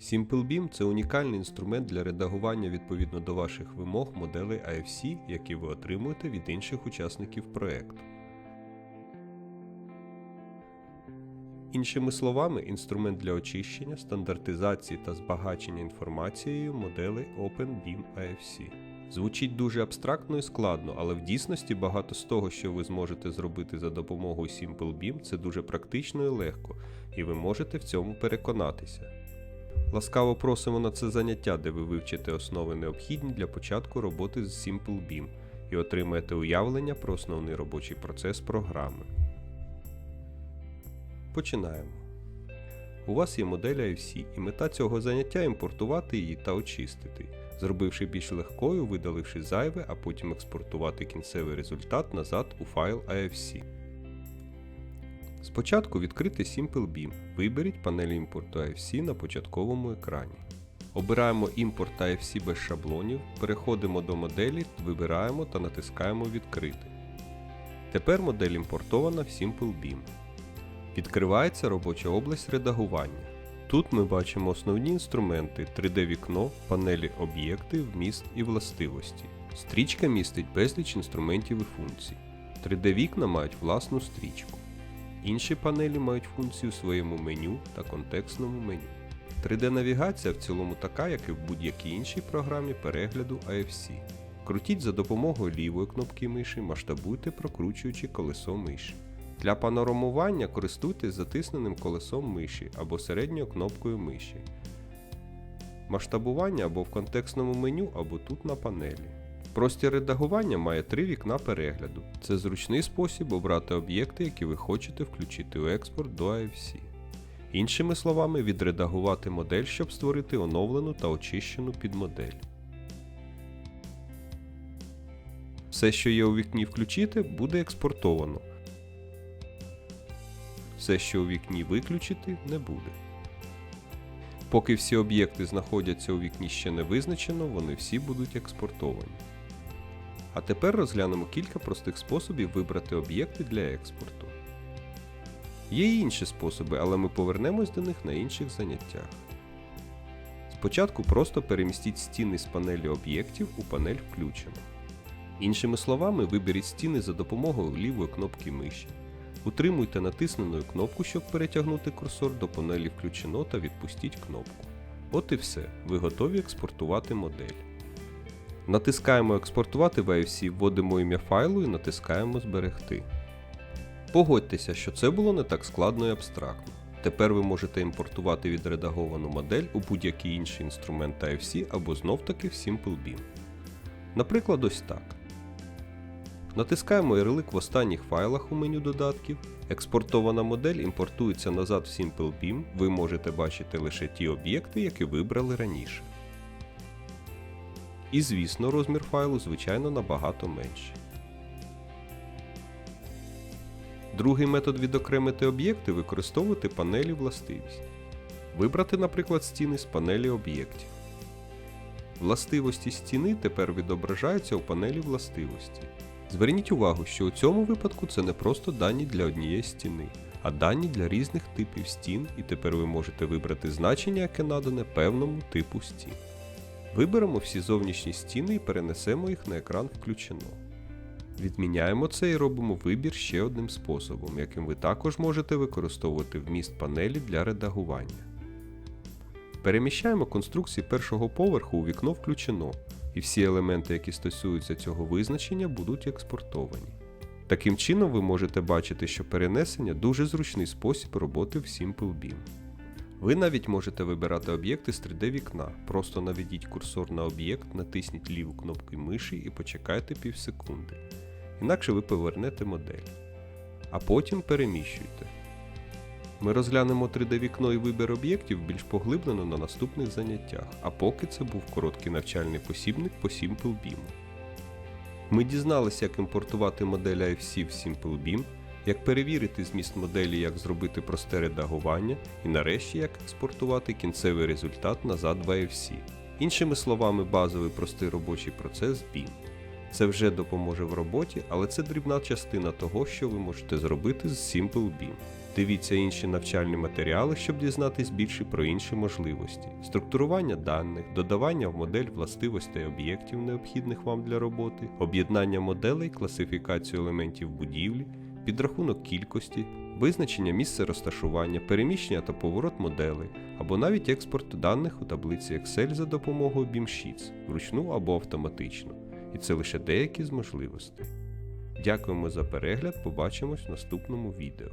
SimpleBeam це унікальний інструмент для редагування відповідно до ваших вимог моделей AFC, які ви отримуєте від інших учасників проекту. Іншими словами, інструмент для очищення, стандартизації та збагачення інформацією моделей OpenBeam AFC. Звучить дуже абстрактно і складно, але в дійсності багато з того, що ви зможете зробити за допомогою SimpleBeam, це дуже практично і легко, і ви можете в цьому переконатися. Ласкаво просимо на це заняття, де ви вивчите основи необхідні для початку роботи з SimpleBeam і отримаєте уявлення про основний робочий процес програми. Починаємо. У вас є модель AFC, і мета цього заняття імпортувати її та очистити, зробивши більш легкою, видаливши зайве, а потім експортувати кінцевий результат назад у файл AFC. Спочатку відкрити SimpleBeam. Виберіть панель імпорту AFC на початковому екрані. Обираємо імпорт AFC без шаблонів, переходимо до моделі, вибираємо та натискаємо Відкрити. Тепер модель імпортована в SimpleBeam. Відкривається робоча область редагування. Тут ми бачимо основні інструменти 3D-вікно, панелі об'єкти, вміст і властивості. Стрічка містить безліч інструментів і функцій. 3D-вікна мають власну стрічку. Інші панелі мають функцію в своєму меню та контекстному меню. 3D-навігація в цілому така, як і в будь-якій іншій програмі перегляду AFC. Крутіть за допомогою лівої кнопки миші, масштабуйте, прокручуючи колесо миші. Для панорамування користуйтесь затисненим колесом миші або середньою кнопкою миші. Масштабування або в контекстному меню, або тут на панелі. Простір редагування має три вікна перегляду. Це зручний спосіб обрати об'єкти, які ви хочете включити у експорт до AFC. Іншими словами, відредагувати модель, щоб створити оновлену та очищену підмодель. Все, що є у вікні включити, буде експортовано. Все, що у вікні виключити, не буде. Поки всі об'єкти знаходяться у вікні ще не визначено, вони всі будуть експортовані. А тепер розглянемо кілька простих способів вибрати об'єкти для експорту. Є й інші способи, але ми повернемось до них на інших заняттях. Спочатку просто перемістіть стіни з панелі об'єктів у панель включено. Іншими словами, виберіть стіни за допомогою лівої кнопки миші. Утримуйте натисненою кнопку, щоб перетягнути курсор до панелі включено та відпустіть кнопку. От і все, ви готові експортувати модель. Натискаємо Експортувати в AFC, вводимо ім'я файлу і натискаємо Зберегти. Погодьтеся, що це було не так складно і абстрактно. Тепер ви можете імпортувати відредаговану модель у будь-який інший інструмент AFC або знов таки в SimpleBeam. Наприклад, ось так. Натискаємо ярлик в останніх файлах у меню додатків. Експортована модель імпортується назад в SimpleBeam, ви можете бачити лише ті об'єкти, які вибрали раніше. І звісно, розмір файлу, звичайно, набагато менший. Другий метод відокремити об'єкти використовувати панелі властивість. Вибрати, наприклад, стіни з панелі об'єктів. Властивості стіни тепер відображаються у панелі властивості. Зверніть увагу, що у цьому випадку це не просто дані для однієї стіни, а дані для різних типів стін, і тепер ви можете вибрати значення, яке надане певному типу стін. Виберемо всі зовнішні стіни і перенесемо їх на екран включено. Відміняємо це і робимо вибір ще одним способом, яким ви також можете використовувати вміст панелі для редагування. Переміщаємо конструкції першого поверху у вікно включено, і всі елементи, які стосуються цього визначення, будуть експортовані. Таким чином ви можете бачити, що перенесення дуже зручний спосіб роботи в SimpleBeam. Ви навіть можете вибирати об'єкти з 3D вікна. Просто наведіть курсор на об'єкт, натисніть ліву кнопку миші і почекайте пів секунди. Інакше ви повернете модель. А потім переміщуйте. Ми розглянемо 3D вікно і вибір об'єктів більш поглиблено на наступних заняттях, а поки це був короткий навчальний посібник по SimpleBeam. Ми дізналися, як імпортувати модель AFC в SimpleBeam, як перевірити зміст моделі, як зробити просте редагування, і нарешті як експортувати кінцевий результат назад в AFC. Іншими словами, базовий простий робочий процес BIM. Це вже допоможе в роботі, але це дрібна частина того, що ви можете зробити з SimpleBeam. Дивіться інші навчальні матеріали, щоб дізнатись більше про інші можливості: структурування даних, додавання в модель властивостей об'єктів, необхідних вам для роботи, об'єднання моделей, класифікацію елементів будівлі, підрахунок кількості, визначення місця розташування, переміщення та поворот моделей, або навіть експорт даних у таблиці Excel за допомогою BIM Sheets, вручну або автоматично. І це лише деякі з можливостей. Дякуємо за перегляд, побачимось в наступному відео.